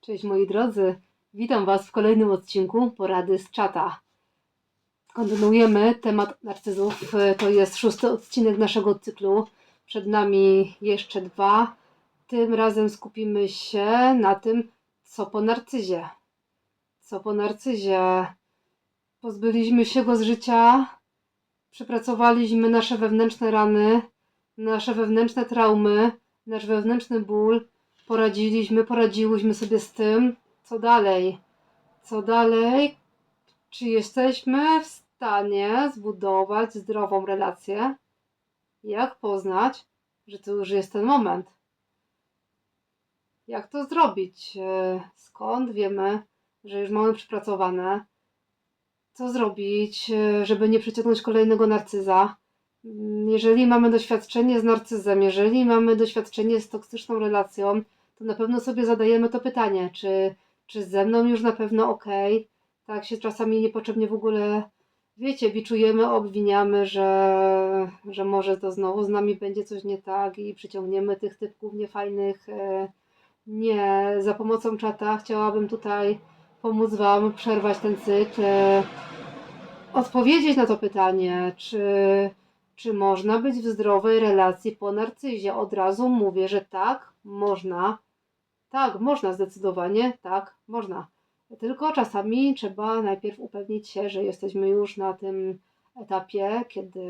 Cześć moi drodzy, witam Was w kolejnym odcinku Porady z czata. Kontynuujemy temat narcyzów. To jest szósty odcinek naszego cyklu. Przed nami jeszcze dwa. Tym razem skupimy się na tym, co po narcyzie. Co po narcyzie. Pozbyliśmy się go z życia, przepracowaliśmy nasze wewnętrzne rany, nasze wewnętrzne traumy, nasz wewnętrzny ból poradziliśmy, poradziłyśmy sobie z tym, co dalej. Co dalej? Czy jesteśmy w stanie zbudować zdrową relację? Jak poznać, że to już jest ten moment? Jak to zrobić? E, Skąd wiemy, że już mamy przepracowane? Co zrobić, e, żeby nie przyciągnąć kolejnego narcyza? Mm, Jeżeli mamy doświadczenie z narcyzem, jeżeli mamy doświadczenie z toksyczną relacją, to na pewno sobie zadajemy to pytanie, czy, czy ze mną już na pewno ok. Tak się czasami niepotrzebnie w ogóle, wiecie, biczujemy, obwiniamy, że, że może to znowu z nami będzie coś nie tak i przyciągniemy tych typków niefajnych. E, Nie, za pomocą czata chciałabym tutaj pomóc Wam przerwać ten cykl, e, odpowiedzieć na to pytanie, czy, czy można być w zdrowej relacji po narcyzie. Od razu mówię, że tak, można. Tak, można zdecydowanie, tak, można. Tylko czasami trzeba najpierw upewnić się, że jesteśmy już na tym etapie, kiedy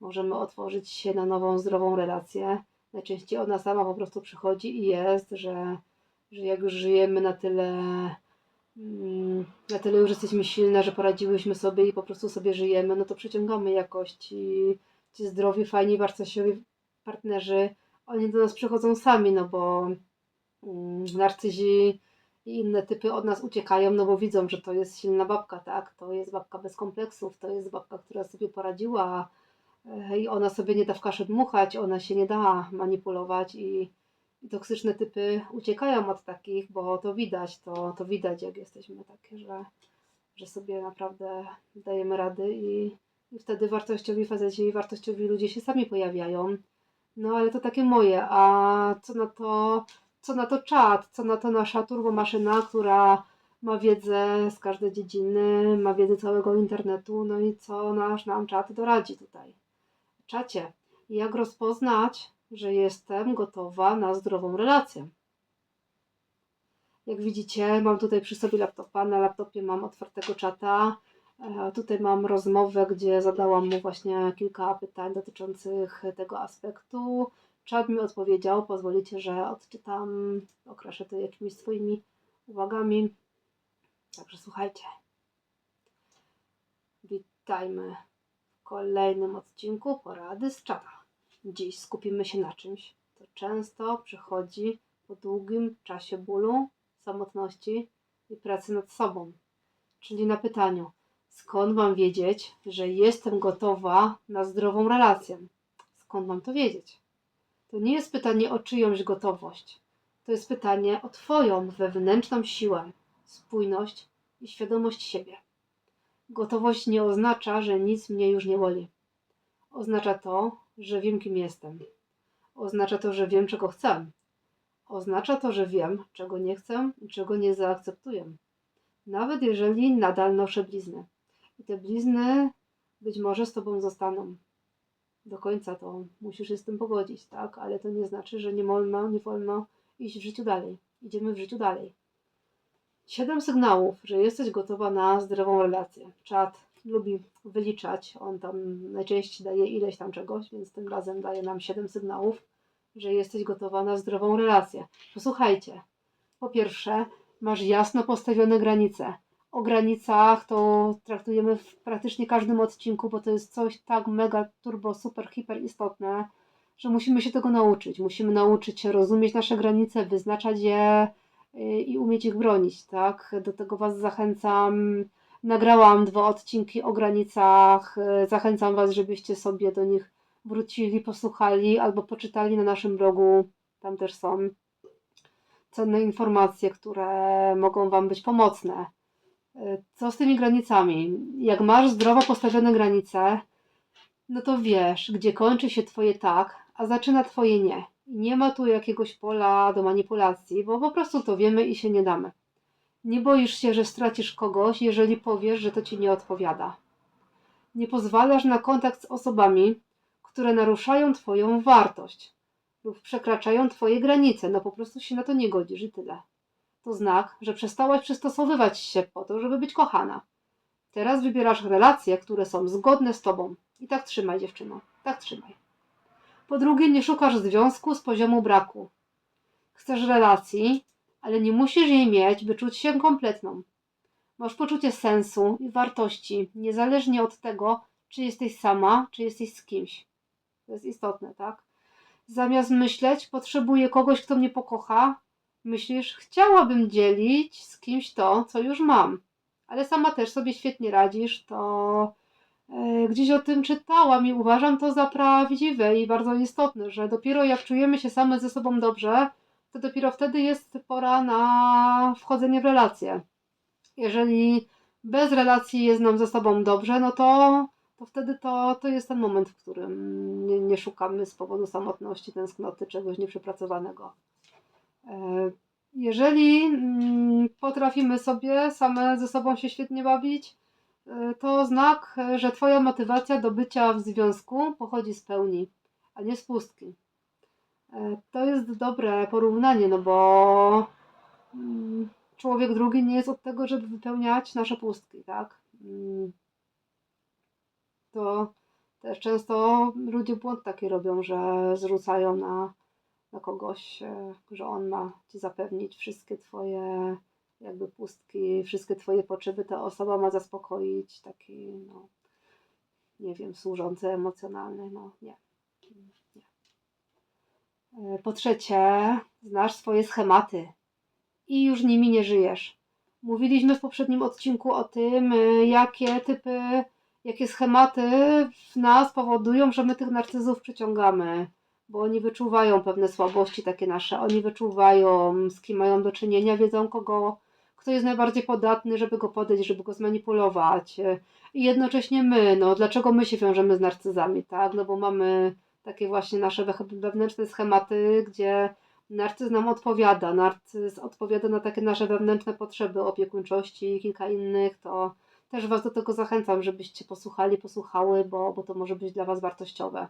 możemy otworzyć się na nową, zdrową relację. Najczęściej ona sama po prostu przychodzi i jest, że, że jak już żyjemy na tyle, mm, na tyle już jesteśmy silne, że poradziłyśmy sobie i po prostu sobie żyjemy, no to przyciągamy jakoś ci, ci zdrowi, fajni, wartościowi partnerzy. Oni do nas przychodzą sami, no bo narcyzi i inne typy od nas uciekają, no bo widzą, że to jest silna babka, tak? To jest babka bez kompleksów, to jest babka, która sobie poradziła e, i ona sobie nie da w kaszę dmuchać, ona się nie da manipulować i, toksyczne typy uciekają od takich, bo to widać, to, to widać, jak jesteśmy takie, że, że sobie naprawdę dajemy rady i, i wtedy wartościowi faceci i wartościowi ludzie się sami pojawiają. No ale to takie moje, a co na to, co na to czat, co na to nasza turbomaszyna, która ma wiedzę z każdej dziedziny, ma wiedzę całego internetu, no i co nasz nam czat doradzi tutaj. Czacie, jak rozpoznać, że jestem gotowa na zdrową relację? Jak widzicie, mam tutaj przy sobie laptopa, na laptopie mam otwartego czata, E, Tutaj mam rozmowę, gdzie zadałam mu właśnie kilka pytań dotyczących tego aspektu. Czad mi odpowiedział, pozwolicie, że odczytam, określę to jakimiś swoimi uwagami. Także słuchajcie. Witajmy w kolejnym odcinku Porady z czata. Dziś skupimy się na czymś, co często przychodzi po długim czasie bólu, samotności i pracy nad sobą, czyli na pytaniu, Skąd mam wiedzieć, że jestem gotowa na zdrową relację? Skąd mam to wiedzieć? To nie jest pytanie o czyjąś gotowość. To jest pytanie o Twoją wewnętrzną siłę, spójność i świadomość siebie. Gotowość nie oznacza, że nic mnie już nie boli. Oznacza to, że wiem, kim jestem. Oznacza to, że wiem, czego chcę. Oznacza to, że wiem, czego nie chcę i czego nie zaakceptuję. Nawet jeżeli nadal noszę blizny. I te blizny być może z tobą zostaną. Do końca to musisz się z tym pogodzić, tak? Ale to nie znaczy, że nie wolno, nie wolno iść w życiu dalej. Idziemy w życiu dalej. Siedem sygnałów, że jesteś gotowa na zdrową relację. Czat lubi wyliczać. On tam najczęściej daje ileś tam czegoś, więc tym razem daje nam siedem sygnałów, że jesteś gotowa na zdrową relację. Posłuchajcie. Po pierwsze, masz jasno postawione granice. O granicach to traktujemy w praktycznie każdym odcinku, bo to jest coś tak mega, turbo, super, hiper istotne, że musimy się tego nauczyć. Musimy nauczyć się rozumieć nasze granice, wyznaczać je y, i umieć ich bronić, tak? Do tego Was zachęcam. Nagrałam dwa odcinki o granicach. y, Zachęcam Was, żebyście sobie do nich wrócili, posłuchali albo poczytali na naszym blogu. Tam też są cenne informacje, które mogą Wam być pomocne. Co z tymi granicami? Jak masz zdrowo postawione granice, no to wiesz, gdzie kończy się Twoje tak, a zaczyna Twoje nie. Nie ma tu jakiegoś pola do manipulacji, bo po prostu to wiemy i się nie damy. Nie boisz się, że stracisz kogoś, jeżeli powiesz, że to ci nie odpowiada. Nie pozwalasz na kontakt z osobami, które naruszają Twoją wartość lub przekraczają Twoje granice. No po prostu się na to nie godzisz i tyle. To znak, że przestałaś przystosowywać się po to, żeby być kochana. Teraz wybierasz relacje, które są zgodne z Tobą. I tak trzymaj, dziewczyno. Tak trzymaj. Po drugie, nie szukasz związku z poziomu braku. Chcesz relacji, ale nie musisz jej mieć, by czuć się kompletną. Masz poczucie sensu i wartości, niezależnie od tego, czy jesteś sama, czy jesteś z kimś. To jest istotne, tak? Zamiast myśleć, potrzebuję kogoś, kto mnie pokocha, myślisz, chciałabym dzielić z kimś to, co już mam. Ale sama też sobie świetnie radzisz, to e, gdzieś o tym czytałam i uważam to za prawdziwe i bardzo istotne, że dopiero jak czujemy się same ze sobą dobrze, to dopiero wtedy jest pora na wchodzenie w relacje. Jeżeli bez relacji jest nam ze sobą dobrze, no to, to wtedy to, to jest ten moment, w którym nie, nie szukamy z powodu samotności, tęsknoty, czegoś nieprzepracowanego. E, Jeżeli mm, potrafimy sobie same ze sobą się świetnie bawić, e, to znak, e, że Twoja motywacja do bycia w związku pochodzi z pełni, a nie z pustki. To jest dobre porównanie, no bo mm, człowiek drugi nie jest od tego, żeby wypełniać nasze pustki, tak? Mm, To też często ludzie błąd taki robią, że zrzucają na, na kogoś, e, że on ma ci zapewnić wszystkie twoje jakby pustki, wszystkie twoje potrzeby, ta osoba ma zaspokoić taki, no, nie wiem, służący emocjonalny, no nie. nie. E, Po trzecie, znasz swoje schematy i już nimi nie żyjesz. Mówiliśmy w poprzednim odcinku o tym, y, jakie typy, jakie schematy w nas powodują, że my tych narcyzów przyciągamy, bo oni wyczuwają pewne słabości takie nasze, oni wyczuwają, z kim mają do czynienia, wiedzą kogo, kto jest najbardziej podatny, żeby go podejść, żeby go zmanipulować. I jednocześnie my, no dlaczego my się wiążemy z narcyzami, tak? No bo mamy takie właśnie nasze we- wewnętrzne schematy, gdzie narcyz nam odpowiada. Narcyz odpowiada na takie nasze wewnętrzne potrzeby opiekuńczości i kilka innych. To też Was do tego zachęcam, żebyście posłuchali, posłuchały, bo, bo to może być dla Was wartościowe.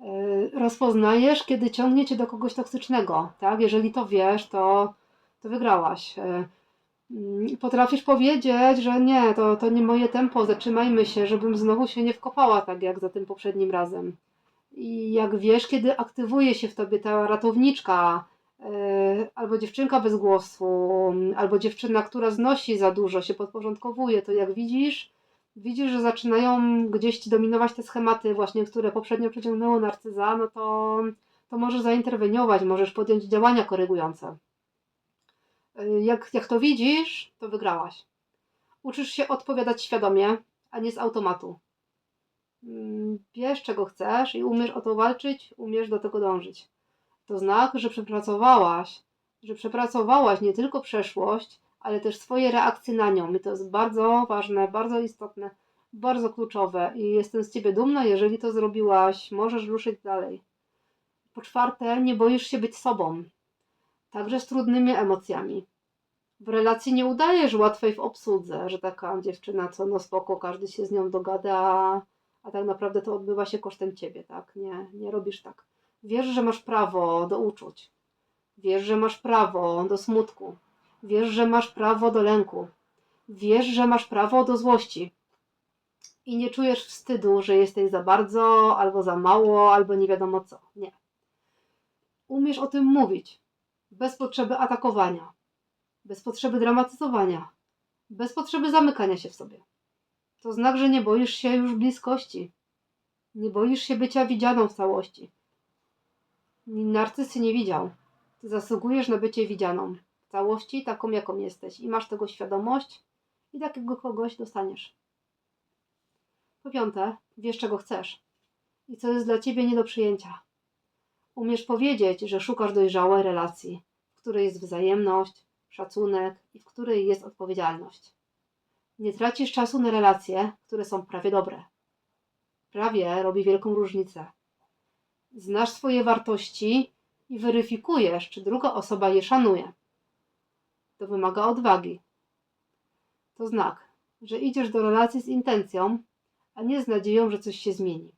Yy, Rozpoznajesz, kiedy ciągnie Cię do kogoś toksycznego, tak? Jeżeli to wiesz, to, to wygrałaś. Yy, mm, Potrafisz powiedzieć, że nie, to, to nie moje tempo, zatrzymajmy się, żebym znowu się nie wkopała tak jak za tym poprzednim razem. I jak wiesz, kiedy aktywuje się w tobie ta ratowniczka, yy, albo dziewczynka bez głosu, albo dziewczyna, która znosi za dużo, się podporządkowuje, to jak widzisz, widzisz, że zaczynają gdzieś ci dominować te schematy, właśnie, które poprzednio przyciągnęło narcyza, no to, to możesz zainterweniować, możesz podjąć działania korygujące. Yy, Jak, jak to widzisz, to wygrałaś. Uczysz się odpowiadać świadomie, a nie z automatu. Mm, Wiesz, czego chcesz i umiesz o to walczyć, umiesz do tego dążyć. To znak, że przepracowałaś, że przepracowałaś nie tylko przeszłość, ale też swoje reakcje na nią. I to jest bardzo ważne, bardzo istotne, bardzo kluczowe. I jestem z ciebie dumna, jeżeli to zrobiłaś. Możesz ruszyć dalej. Po czwarte, nie boisz się być sobą, także z trudnymi emocjami. W relacji nie udajesz łatwej w obsłudze, że taka dziewczyna, co no spoko, każdy się z nią dogada, a tak naprawdę to odbywa się kosztem ciebie, tak? Nie, nie robisz tak. Wiesz, że masz prawo do uczuć. Wiesz, że masz prawo do smutku. Wiesz, że masz prawo do lęku. Wiesz, że masz prawo do złości. I nie czujesz wstydu, że jesteś za bardzo, albo za mało, albo nie wiadomo co. Nie. Umiesz o tym mówić. Bez potrzeby atakowania. Bez potrzeby dramatyzowania. Bez potrzeby zamykania się w sobie. To znak, że nie boisz się już bliskości. Nie boisz się bycia widzianą w całości. Narcyz nie widział. Ty zasługujesz na bycie widzianą całości, taką jaką jesteś. I masz tego świadomość i takiego kogoś dostaniesz. Po piąte, wiesz czego chcesz i co jest dla ciebie nie do przyjęcia. Umiesz powiedzieć, że szukasz dojrzałej relacji, w której jest wzajemność, szacunek i w której jest odpowiedzialność. Nie tracisz czasu na relacje, które są prawie dobre. Prawie robi wielką różnicę. Znasz swoje wartości i weryfikujesz, czy druga osoba je szanuje. To wymaga odwagi. To znak, że idziesz do relacji z intencją, a nie z nadzieją, że coś się zmieni.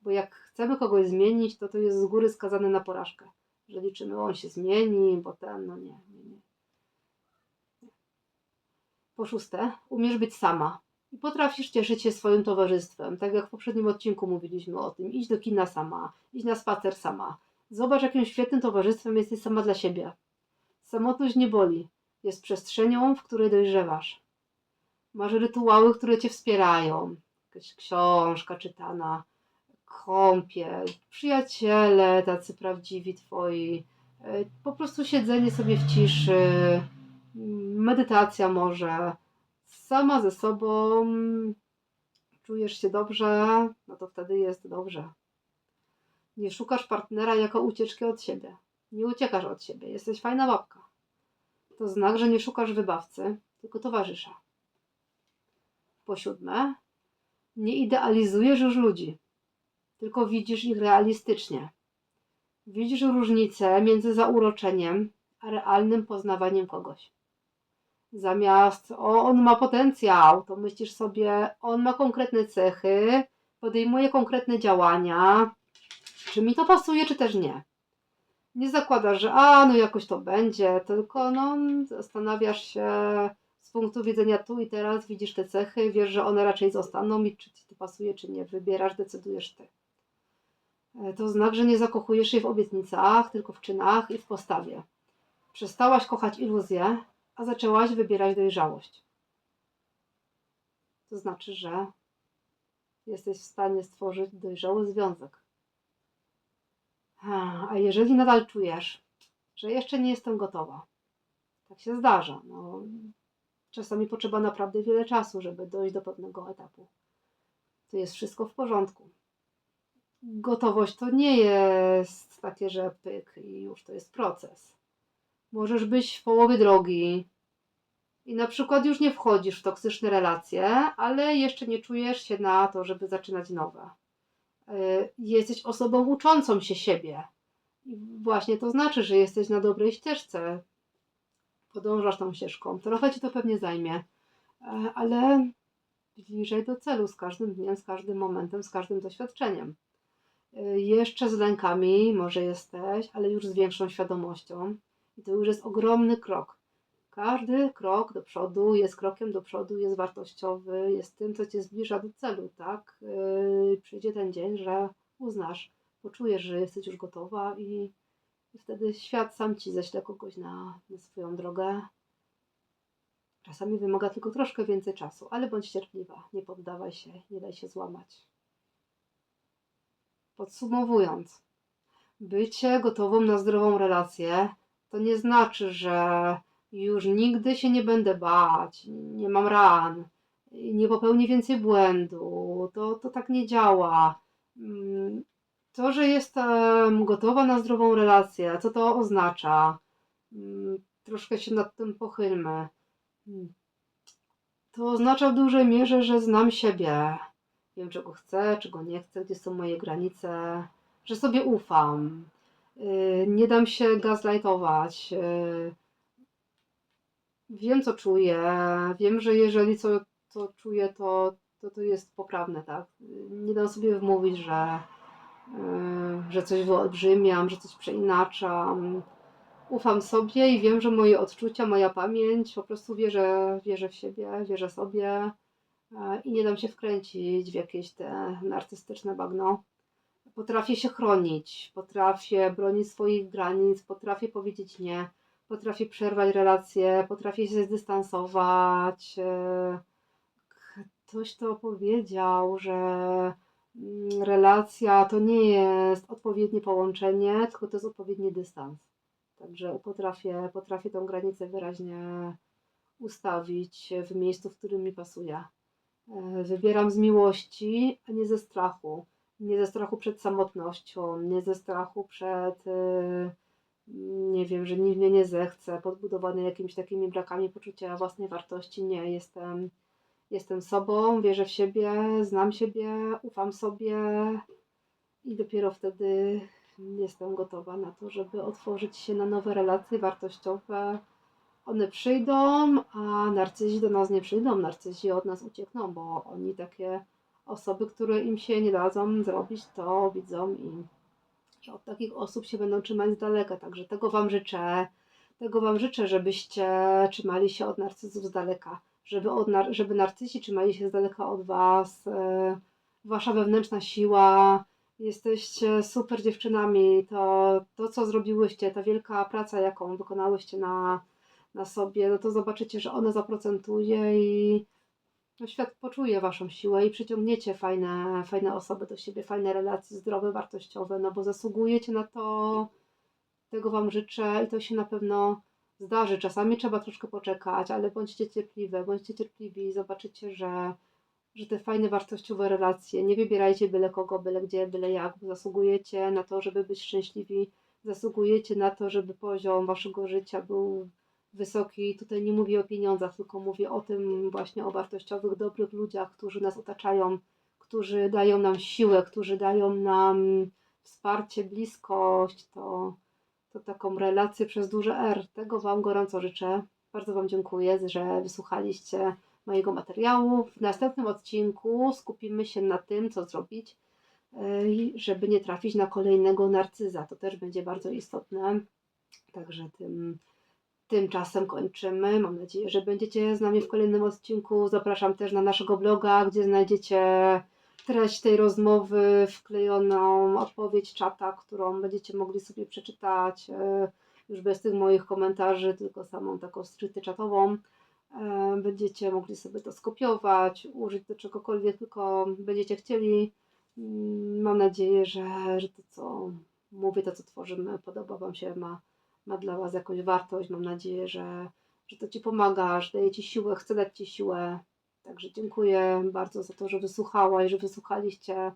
Bo jak chcemy kogoś zmienić, to to jest z góry skazane na porażkę. Że liczymy, on się zmieni, bo ten, no nie, nie, nie. Po szóste, umiesz być sama i potrafisz cieszyć się swoim towarzystwem. Tak jak w poprzednim odcinku mówiliśmy o tym. Idź do kina sama, idź na spacer sama. Zobacz, jakim świetnym towarzystwem jesteś sama dla siebie. Samotność nie boli. Jest przestrzenią, w której dojrzewasz. Masz rytuały, które cię wspierają. Jakaś książka czytana, kąpiel, przyjaciele tacy prawdziwi twoi. E, Po prostu siedzenie sobie w ciszy, medytacja może, sama ze sobą, czujesz się dobrze, no to wtedy jest dobrze. Nie szukasz partnera jako ucieczki od siebie. Nie uciekasz od siebie. Jesteś fajna babka. To znak, że nie szukasz wybawcy, tylko towarzysza. Po siódme, nie idealizujesz już ludzi, tylko widzisz ich realistycznie. Widzisz różnicę między zauroczeniem a realnym poznawaniem kogoś. Zamiast o, on ma potencjał, to myślisz sobie, on ma konkretne cechy, podejmuje konkretne działania, czy mi to pasuje, czy też nie. Nie zakładasz, że a, no jakoś to będzie, tylko no, zastanawiasz się z punktu widzenia tu i teraz, widzisz te cechy, wiesz, że one raczej zostaną i czy ci to pasuje, czy nie. Wybierasz, decydujesz ty. E, To znak, że nie zakochujesz się w obietnicach, tylko w czynach i w postawie. Przestałaś kochać iluzję, a zaczęłaś wybierać dojrzałość. To znaczy, że jesteś w stanie stworzyć dojrzały związek. A jeżeli nadal czujesz, że jeszcze nie jestem gotowa, tak się zdarza. No, czasami potrzeba naprawdę wiele czasu, żeby dojść do pewnego etapu. To jest wszystko w porządku. Gotowość to nie jest takie, że pyk i już to jest proces. Możesz być w połowie drogi i na przykład już nie wchodzisz w toksyczne relacje, ale jeszcze nie czujesz się na to, żeby zaczynać nowe. Y, Jesteś osobą uczącą się siebie. I właśnie to znaczy, że jesteś na dobrej ścieżce. Podążasz tą ścieżką. Trochę ci to pewnie zajmie, e, ale bliżej do celu z każdym dniem, z każdym momentem, z każdym doświadczeniem. Y, Jeszcze z lękami może jesteś, ale już z większą świadomością. I to już jest ogromny krok. Każdy krok do przodu jest krokiem do przodu, jest wartościowy, jest tym, co cię zbliża do celu, tak? Yy, przyjdzie ten dzień, że uznasz, poczujesz, że jesteś już gotowa i, wtedy świat sam ci ześle kogoś na, na swoją drogę. Czasami wymaga tylko troszkę więcej czasu, ale bądź cierpliwa, nie poddawaj się, nie daj się złamać. Podsumowując, bycie gotową na zdrową relację to nie znaczy, że już nigdy się nie będę bać, nie mam ran, nie popełnię więcej błędu. To, to tak nie działa. Mm, To, że jestem gotowa na zdrową relację, co to oznacza? Mm, Troszkę się nad tym pochylmy. Mm, To oznacza w dużej mierze, że znam siebie. Wiem, czego chcę, czego nie chcę, gdzie są moje granice, że sobie ufam. Yy, Nie dam się gaslightować. Wiem, co czuję. Wiem, że jeżeli co, co czuję, to, to to jest poprawne, tak? Nie dam sobie wmówić, że, yy, że coś wyolbrzymiam, że coś przeinaczam. Ufam sobie i wiem, że moje odczucia, moja pamięć, po prostu wierzę, wierzę w siebie, wierzę sobie yy, i nie dam się wkręcić w jakieś te narcystyczne bagno. Potrafię się chronić, potrafię bronić swoich granic, potrafię powiedzieć nie potrafię przerwać relacje, potrafię się zdystansować. E, Ktoś to powiedział, że mm, relacja to nie jest odpowiednie połączenie, tylko to jest odpowiedni dystans. Także potrafię, potrafię tą granicę wyraźnie ustawić w miejscu, w którym mi pasuje. E, Wybieram z miłości, a nie ze strachu. Nie ze strachu przed samotnością, nie ze strachu przed e, nie wiem, że nikt mnie nie zechce, podbudowany jakimiś takimi brakami poczucia własnej wartości. Nie, jestem, jestem sobą, wierzę w siebie, znam siebie, ufam sobie i dopiero wtedy Jestem gotowa na to, żeby otworzyć się na nowe relacje wartościowe. One przyjdą, a narcyzi do nas nie przyjdą. Narcyzi od nas uciekną, bo oni takie osoby, które im się nie dadzą zrobić, to widzą i, od takich osób się będą trzymać z daleka. Także tego Wam życzę. Tego Wam życzę, żebyście trzymali się od narcyzów z daleka, żeby, od nar- żeby narcyzi trzymali się z daleka od Was. e, Wasza wewnętrzna siła, jesteście super dziewczynami. To, to co zrobiłyście, ta wielka praca, jaką wykonałyście na, na sobie, no to zobaczycie, że ona zaprocentuje i świat poczuje Waszą siłę i przyciągniecie fajne, fajne osoby do siebie, fajne relacje zdrowe, wartościowe, no bo zasługujecie na to. Tego Wam życzę i to się na pewno zdarzy. Czasami trzeba troszkę poczekać, ale bądźcie cierpliwe, bądźcie cierpliwi i zobaczycie, że, że te fajne, wartościowe relacje, nie wybierajcie byle kogo, byle gdzie, byle jak, bo zasługujecie na to, żeby być szczęśliwi, zasługujecie na to, żeby poziom Waszego życia był wysoki. Tutaj nie mówię o pieniądzach, tylko mówię o tym właśnie o wartościowych, dobrych ludziach, którzy nas otaczają, którzy dają nam siłę, którzy dają nam wsparcie, bliskość, to, to taką relację przez duże R. Tego Wam gorąco życzę. Bardzo Wam dziękuję, że wysłuchaliście mojego materiału. W następnym odcinku skupimy się na tym, co zrobić, yy, żeby nie trafić na kolejnego narcyza. To też będzie bardzo istotne. Także tym, tymczasem kończymy. Mam nadzieję, że będziecie z nami w kolejnym odcinku. Zapraszam też na naszego bloga, gdzie znajdziecie treść tej rozmowy, wklejoną odpowiedź czata, którą będziecie mogli sobie przeczytać e, już bez tych moich komentarzy, tylko samą taką stricte czatową. E, Będziecie mogli sobie to skopiować, użyć do czegokolwiek tylko będziecie chcieli. Mm, Mam nadzieję, że, że to, co mówię, to, co tworzymy, podoba Wam się, ma, ma dla Was jakąś wartość. Mam nadzieję, że, że to Ci pomaga, że daje Ci siłę, chce dać Ci siłę. Także dziękuję bardzo za to, że wysłuchałaś, że wysłuchaliście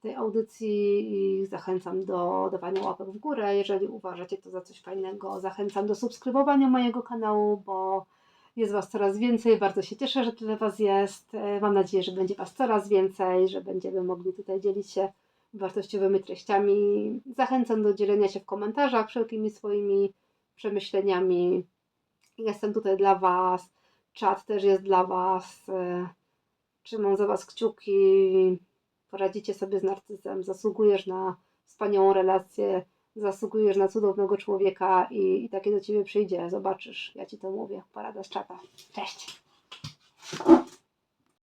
tej audycji i zachęcam do dawania łapek w górę, jeżeli uważacie to za coś fajnego. Zachęcam do subskrybowania mojego kanału, bo jest Was coraz więcej. Bardzo się cieszę, że tyle Was jest. Mam nadzieję, że będzie Was coraz więcej, że będziemy mogli tutaj dzielić się wartościowymi treściami. Zachęcam do dzielenia się w komentarzach wszelkimi swoimi przemyśleniami. Jestem tutaj dla Was. Czat też jest dla Was. E, Trzymam za Was kciuki. Poradzicie sobie z narcyzem. Zasługujesz na wspaniałą relację. Zasługujesz na cudownego człowieka i, i takie do Ciebie przyjdzie. Zobaczysz. Ja Ci to mówię. Porada z czata. Cześć.